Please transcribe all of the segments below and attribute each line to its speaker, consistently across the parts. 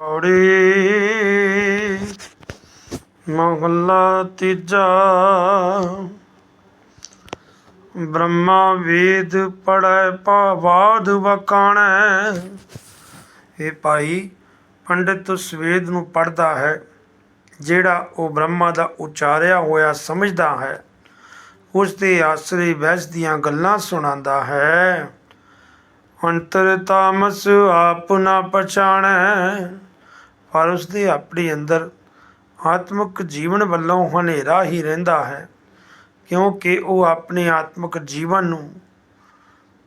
Speaker 1: ਔੜੀ ਮਹੱਲਾ ਤੀਜਾ। ਬ੍ਰਹਮਾ ਵੇਦ ਪੜੈ ਪਾਵਾਦ ਵਕਾਣੈ। ਇਹ ਭਾਈ ਪੰਡਿਤ ਉਸ ਵੇਦ ਨੂੰ ਪੜਦਾ ਹੈ, ਜਿਹੜਾ ਉਹ ਬ੍ਰਹਮਾ ਦਾ ਉਚਾਰਿਆ ਹੋਇਆ ਸਮਝਦਾ ਹੈ। ਉਸ ਦੇ ਆਸਰੇ ਵੈਸ ਦੀਆਂ ਗੱਲਾਂ ਸੁਣਾਉਂਦਾ ਹੈ। ਅੰਤਰ ਤਾਮਸ ਆਪ ਨਾ ਪਛਾਣੈ। ਪਰ ਉਸ ਦੇ ਆਪਣੇ ਅੰਦਰ ਆਤਮਿਕ ਜੀਵਨ ਵੱਲੋਂ ਹਨੇਰਾ ਹੀ ਰਹਿੰਦਾ ਹੈ, ਕਿਉਂਕਿ ਉਹ ਆਪਣੇ ਆਤਮਿਕ ਜੀਵਨ ਨੂੰ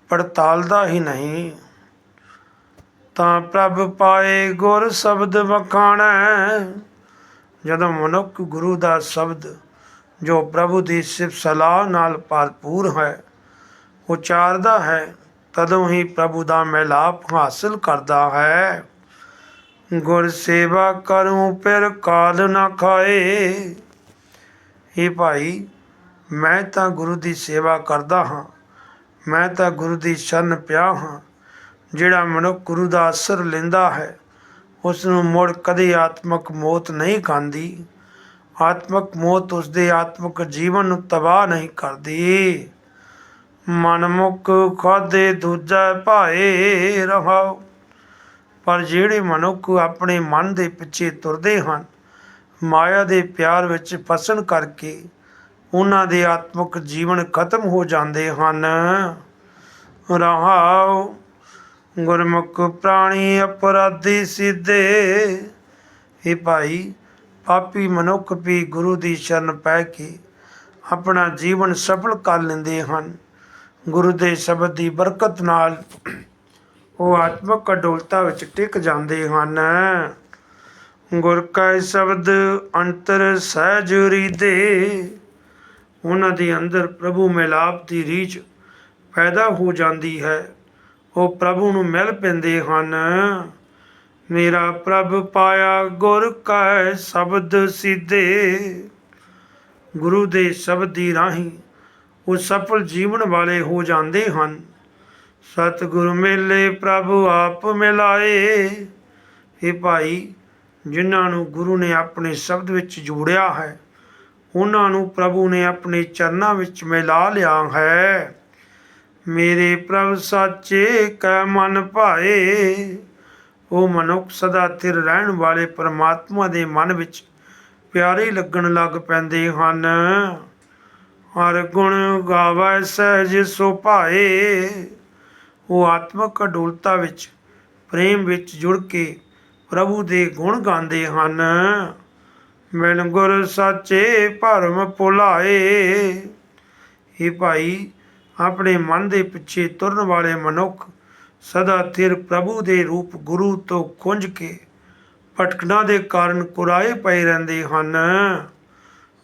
Speaker 1: ਪੜਤਾਲਦਾ ਹੀ ਨਹੀਂ। ਤਾਂ ਪ੍ਰਭ ਪਾਏ ਗੁਰ ਸ਼ਬਦ ਵਖਾਣੈ, ਜਦੋਂ ਮਨੁੱਖ ਗੁਰੂ ਦਾ ਸ਼ਬਦ, ਜੋ ਪ੍ਰਭੂ ਦੀ ਸਿਫਤ ਸਲਾਹ ਨਾਲ ਭਰਪੂਰ ਹੈ, ਉਚਾਰਦਾ ਹੈ, ਤਦੋਂ ਹੀ ਪ੍ਰਭੂ ਦਾ ਮਿਲਾਪ ਹਾਸਲ ਕਰਦਾ ਹੈ। ਗੁਰ ਸੇਵਾ ਕਰੂੰ ਫਿਰ ਕਾਲ ਨਾ ਖਾਏ। ਇਹ ਭਾਈ, ਮੈਂ ਤਾਂ ਗੁਰੂ ਦੀ ਸੇਵਾ ਕਰਦਾ ਹਾਂ। ਮੈਂ ਤਾਂ ਗੁਰੂ ਦੀ ਸ਼ਰਨ ਪਿਆ ਹਾਂ। ਜਿਹੜਾ ਮਨੁੱਖ ਗੁਰੂ ਦਾ ਅਸਰ ਲੈਂਦਾ ਹੈ ਉਸ ਨੂੰ ਮੁੜ ਕਦੇ ਆਤਮਕ ਮੌਤ ਨਹੀਂ ਖਾਂਦੀ। ਆਤਮਕ ਮੌਤ ਉਸ ਦੇ ਆਤਮਕ ਜੀਵਨ ਨੂੰ ਤਬਾਹ ਨਹੀਂ ਕਰਦੀ। ਮਨਮੁਖ ਖਾਦੇ ਦੂਜਾ ਭਾਏ ਰਹਾਓ। ਪਰ ਜਿਹੜੇ ਮਨੁੱਖ ਆਪਣੇ ਮਨ ਦੇ ਪਿੱਛੇ ਤੁਰਦੇ ਹਨ, ਮਾਇਆ ਦੇ ਪਿਆਰ ਵਿੱਚ ਫਸਣ ਕਰਕੇ ਉਹਨਾਂ ਦੇ ਆਤਮਿਕ ਜੀਵਨ ਖਤਮ ਹੋ ਜਾਂਦੇ ਹਨ। ਰਹਾਉ ਗੁਰਮੁਖ ਪ੍ਰਾਣੀ ਅਪਰਾਧੀ ਸਿੱਧੇ। ਇਹ ਭਾਈ, ਪਾਪੀ ਮਨੁੱਖ ਵੀ ਗੁਰੂ ਦੀ ਸ਼ਰਨ ਪੈ ਕੇ ਆਪਣਾ ਜੀਵਨ ਸਫਲ ਕਰ ਲੈਂਦੇ ਹਨ। ਗੁਰੂ ਦੇ ਸ਼ਬਦ ਦੀ ਬਰਕਤ ਨਾਲ ਉਹ ਆਤਮਿਕ ਅਡੋਲਤਾ ਵਿੱਚ ਟਿਕ ਜਾਂਦੇ ਹਨ। ਗੁਰ ਕਾ ਸ਼ਬਦ ਅੰਤਰ ਸਹਿਜ ਰੀਦੇ ਉਹਨਾਂ ਦੇ ਅੰਦਰ ਪ੍ਰਭੂ ਮਿਲਾਪ ਦੀ ਰੀਝ ਪੈਦਾ ਹੋ ਜਾਂਦੀ ਹੈ। ਉਹ ਪ੍ਰਭੂ ਨੂੰ ਮਿਲ ਪੈਂਦੇ ਹਨ। ਮੇਰਾ ਪ੍ਰਭ ਪਾਇਆ ਗੁਰ ਕਾ ਸ਼ਬਦ ਸਿੱਧੇ। ਗੁਰੂ ਦੇ ਸ਼ਬਦ ਦੀ ਰਾਹੀਂ ਉਹ ਸਫਲ ਜੀਵਨ ਵਾਲੇ ਹੋ ਜਾਂਦੇ ਹਨ। ਸਤਿਗੁਰ ਮੇਲੇ ਪ੍ਰਭੂ ਆਪ ਮਿਲਾਏ। ਇਹ ਭਾਈ, ਜਿਨ੍ਹਾਂ ਨੂੰ ਗੁਰੂ ਨੇ ਆਪਣੇ ਸ਼ਬਦ ਵਿੱਚ ਜੋੜਿਆ ਹੈ, ਉਹਨਾਂ ਨੂੰ ਪ੍ਰਭੂ ਨੇ ਆਪਣੇ ਚਰਨਾਂ ਵਿੱਚ ਮਿਲਾ ਲਿਆ ਹੈ। ਮੇਰੇ ਪ੍ਰਭ ਸਾਚੇ, ਕੈ ਮਨ ਭਾਏ। ਉਹ ਮਨੁੱਖ ਸਦਾ ਥਿਰ ਰਹਿਣ ਵਾਲੇ ਪਰਮਾਤਮਾ ਦੇ ਮਨ ਵਿੱਚ ਪਿਆਰੇ ਲੱਗਣ ਲੱਗ ਪੈਂਦੇ ਹਨ। ਹਰ ਗੁਣ ਗਾਵੇ ਸਹਿਜ ਸੋ ਭਾਏ। ਉਹ ਆਤਮਿਕ ਅਡੋਲਤਾ ਵਿੱਚ, ਪ੍ਰੇਮ ਵਿੱਚ ਜੁੜ ਕੇ ਪ੍ਰਭੂ ਦੇ ਗੁਣ ਗਾਉਂਦੇ ਹਨ। ਮਿਲ ਗੁਰ ਸਾਚੇ ਭਰਮ ਭੁਲਾਏ। ਇਹ ਭਾਈ, ਆਪਣੇ ਮਨ ਦੇ ਪਿੱਛੇ ਤੁਰਨ ਵਾਲੇ ਮਨੁੱਖ ਸਦਾ ਥਿਰ ਪ੍ਰਭੂ ਦੇ ਰੂਪ ਗੁਰੂ ਤੋਂ ਖੁੰਝ ਕੇ ਭਟਕਣਾ ਦੇ ਕਾਰਨ ਕੁਰਾਏ ਪਏ ਰਹਿੰਦੇ ਹਨ।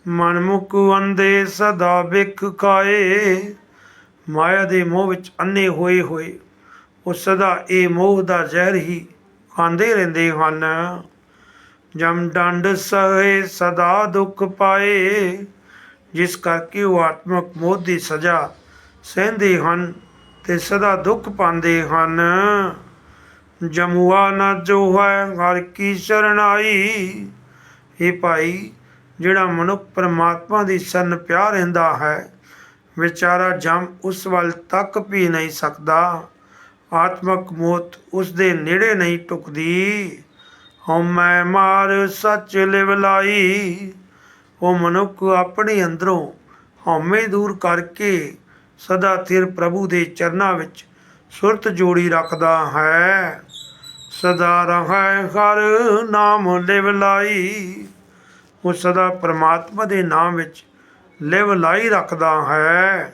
Speaker 1: ਮਨਮੁਖ ਅੰਦੇ ਸਦਾ ਵਿਖ ਖਾਏ। ਮਾਇਆ ਦੇ ਮੋਹ ਵਿੱਚ ਅੰਨੇ ਹੋਏ ਹੋਏ, ਉਹ ਸਦਾ ਇਹ ਮੋਹ ਦਾ ਜ਼ਹਿਰ ਹੀ ਖਾਂਦੇ ਰਹਿੰਦੇ ਹਨ। ਜਮ ਡੰਡ ਸਹੇ ਸਦਾ ਦੁੱਖ ਪਾਏ, ਜਿਸ ਕਰਕੇ ਉਹ ਆਤਮਕ ਮੋਹ ਦੀ ਸਜ਼ਾ ਸਹਿੰਦੇ ਹਨ ਤੇ ਸਦਾ ਦੁੱਖ ਪਾਉਂਦੇ ਹਨ। ਜਮੁਆ ਨਾ ਜੋ ਹੈ ਹਰ ਕੀ ਸ਼ਰਣਾਈ ਇਹ ਭਾਈ, ਜਿਹੜਾ ਮਨੁੱਖ ਪਰਮਾਤਮਾ ਦੀ ਸ਼ਰਨ ਪਿਆ ਰਹਿੰਦਾ ਹੈ ਵਿਚਾਰਾ ਜਮ ਉਸ ਵੱਲ ਤੱਕ ਵੀ ਨਹੀਂ ਸਕਦਾ। ਆਤਮਕ ਮੌਤ ਉਸ ਦੇ ਨੇੜੇ ਨਹੀਂ ਟੁਕਦੀ। ਹਉਮੈ ਮਾਰ ਸੱਚ ਲਿਵਲਾਈ ਉਹ ਮਨੁੱਖ ਆਪਣੇ ਅੰਦਰੋਂ ਹਉਮੈ ਦੂਰ ਕਰਕੇ ਸਦਾ ਥਿਰ ਪ੍ਰਭੂ ਦੇ ਚਰਨਾਂ ਵਿੱਚ ਸੁਰਤ ਜੋੜੀ ਰੱਖਦਾ ਹੈ। ਸਦਾ ਰਹੈ ਹਰ ਨਾਮ ਲਿਵਲਾਈ ਉਹ ਸਦਾ ਪ੍ਰਮਾਤਮਾ ਦੇ ਨਾਮ ਵਿੱਚ ਲਿਵ ਲਾਈ ਰੱਖਦਾ ਹੈ।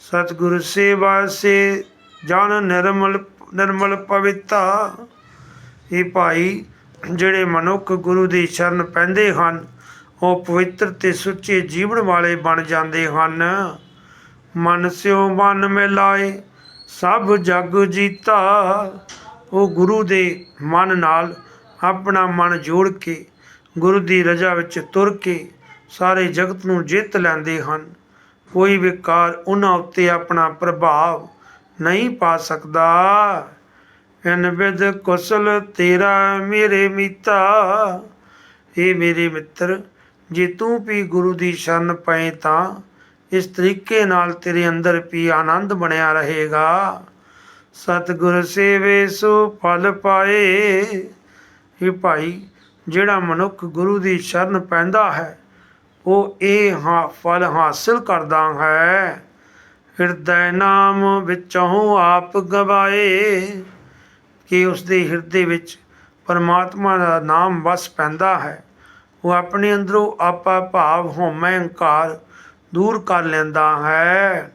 Speaker 1: ਸਤਿਗੁਰ ਸੇਵਾ ਸੇ ਜਨ ਨਿਰਮਲ ਨਿਰਮਲ ਪਵਿੱਤਾ ਇਹ ਭਾਈ ਜਿਹੜੇ ਮਨੁੱਖ ਗੁਰੂ ਦੀ ਸ਼ਰਨ ਪੈਂਦੇ ਹਨ, ਉਹ ਪਵਿੱਤਰ ਤੇ ਸੁੱਚੇ ਜੀਵਨ ਵਾਲੇ ਬਣ ਜਾਂਦੇ ਹਨ। ਮਨ ਸਿਓ ਮਨ ਮਿਲਾਏ, ਸਭ ਜਗ ਜੀਤਾ। ਉਹ ਗੁਰੂ ਦੇ ਮਨ ਨਾਲ ਆਪਣਾ ਮਨ ਜੋੜ ਕੇ, ਗੁਰੂ ਦੀ ਰਜ਼ਾ ਵਿੱਚ ਤੁਰ ਕੇ ਸਾਰੇ ਜਗਤ ਨੂੰ ਜਿੱਤ ਲੈਂਦੇ ਹਨ। ਕੋਈ ਵਿਕਾਰ ਉਹਨਾਂ ਉੱਤੇ ਆਪਣਾ ਪ੍ਰਭਾਵ ਨਹੀਂ ਪਾ ਸਕਦਾ। ਅਨਵਿਦ ਕੁਸਲ, ਤੇਰਾ ਮੇਰੇ ਮੀਤਾ। ਇਹ ਮੇਰੇ ਮਿੱਤਰ, ਜੇ ਤੂੰ ਵੀ ਗੁਰੂ ਦੀ ਸ਼ਰਨ ਪਏ ਤਾਂ ਇਸ ਤਰੀਕੇ ਨਾਲ ਤੇਰੇ ਅੰਦਰ ਵੀ ਆਨੰਦ ਬਣਿਆ ਰਹੇਗਾ। ਸਤਿਗੁਰ ਸੇਵੇ ਸੋ ਫਲ ਪਾਏ। ਇਹ ਭਾਈ, ਜਿਹੜਾ ਮਨੁੱਖ ਗੁਰੂ ਦੀ ਸ਼ਰਨ ਪੈਂਦਾ ਹੈ ਉਹ ਇਹ ਹਾਂ ਫਲ ਹਾਸਿਲ ਕਰਦਾ ਹੈ। ਹਿਰਦੈ ਨਾਮ ਵਿੱਚੋਂ ਆਪ ਗਵਾਏ। ਕਿ ਉਸ ਦੇ ਹਿਰਦੇ ਵਿੱਚ ਪਰਮਾਤਮਾ ਦਾ ਨਾਮ ਵਸ ਪੈਂਦਾ ਹੈ। ਉਹ ਆਪਣੇ ਅੰਦਰੋਂ ਆਪਾ ਭਾਵ ਹਉਮੈ ਹੰਕਾਰ ਦੂਰ ਕਰ ਲੈਂਦਾ ਹੈ।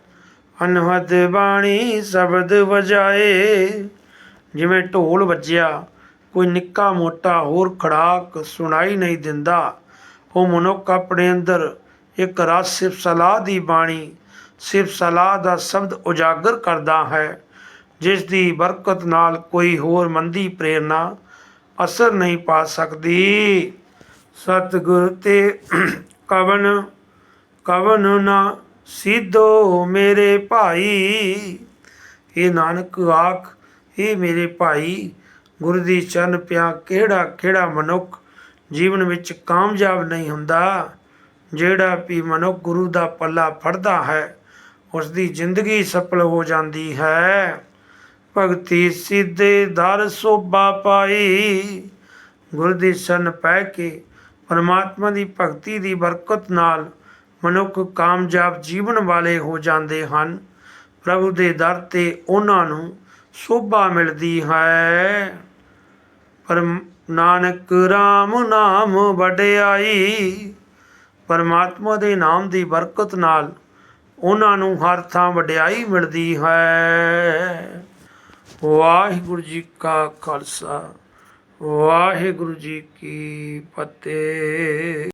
Speaker 1: ਅਨਹਦ ਬਾਣੀ ਸ਼ਬਦ ਵਜਾਏ। ਜਿਵੇਂ ਢੋਲ ਵੱਜਿਆ, ਕੋਈ ਨਿੱਕਾ ਮੋਟਾ ਹੋਰ ਖੜਾਕ ਸੁਣਾਈ ਨਹੀਂ ਦਿੰਦਾ। ਉਹ ਮਨੁੱਖ ਆਪਣੇ ਅੰਦਰ ਇੱਕ ਰਸ ਸਿਫ ਸਲਾਹ ਦੀ ਬਾਣੀ ਸਿਫ ਸਲਾਹ ਦਾ ਸ਼ਬਦ ਉਜਾਗਰ ਕਰਦਾ ਹੈ, ਜਿਸ ਦੀ ਬਰਕਤ ਨਾਲ ਕੋਈ ਹੋਰ ਮੰਦੀ ਪ੍ਰੇਰਣਾ ਅਸਰ ਨਹੀਂ ਪਾ ਸਕਦੀ। ਸਤਿਗੁਰ ਤੇ ਕਵਨ ਕਵਨ ਨਾ ਸਿੱਧੋ ਮੇਰੇ ਭਾਈ। ਇਹ ਨਾਨਕ ਆਖ ਇਹ ਮੇਰੇ ਭਾਈ, ਗੁਰੂ ਦੀ ਚਰਨ ਪਿਆ ਕਿਹੜਾ ਕਿਹੜਾ ਮਨੁੱਖ ਜੀਵਨ ਵਿੱਚ ਕਾਮਯਾਬ ਨਹੀਂ ਹੁੰਦਾ। ਜਿਹੜਾ ਵੀ ਮਨੁੱਖ ਗੁਰੂ ਦਾ ਪੱਲਾ ਫੜਦਾ ਹੈ ਉਸ ਦੀ ਜ਼ਿੰਦਗੀ ਸਫਲ ਹੋ ਜਾਂਦੀ ਹੈ। ਭਗਤੀ ਸਿੱਧੇ ਦਰ ਸੋਭਾ ਪਾਈ। ਗੁਰੂ ਦੀ ਸ਼ਰਨ ਪੈ ਕੇ ਪਰਮਾਤਮਾ ਦੀ ਭਗਤੀ ਦੀ ਬਰਕਤ ਨਾਲ ਮਨੁੱਖ ਕਾਮਯਾਬ ਜੀਵਨ ਵਾਲੇ ਹੋ ਜਾਂਦੇ ਹਨ। ਪ੍ਰਭੂ ਦੇ ਦਰ ਤੇ ਉਹਨਾਂ ਨੂੰ ਸੋਭਾ ਮਿਲਦੀ ਹੈ। ਪਰ ਨਾਨਕ RAM ਨਾਮ ਵਡਿਆਈ। ਪਰਮਾਤਮਾ ਦੇ ਨਾਮ ਦੀ ਬਰਕਤ ਨਾਲ ਉਹਨਾਂ ਨੂੰ ਹਰ ਥਾਂ ਵਡਿਆਈ ਮਿਲਦੀ ਹੈ। ਵਾਹਿਗੁਰੂ ਜੀ ਕਾ ਖਾਲਸਾ, ਵਾਹਿਗੁਰੂ ਜੀ ਕੀ ਫਤਿਹ।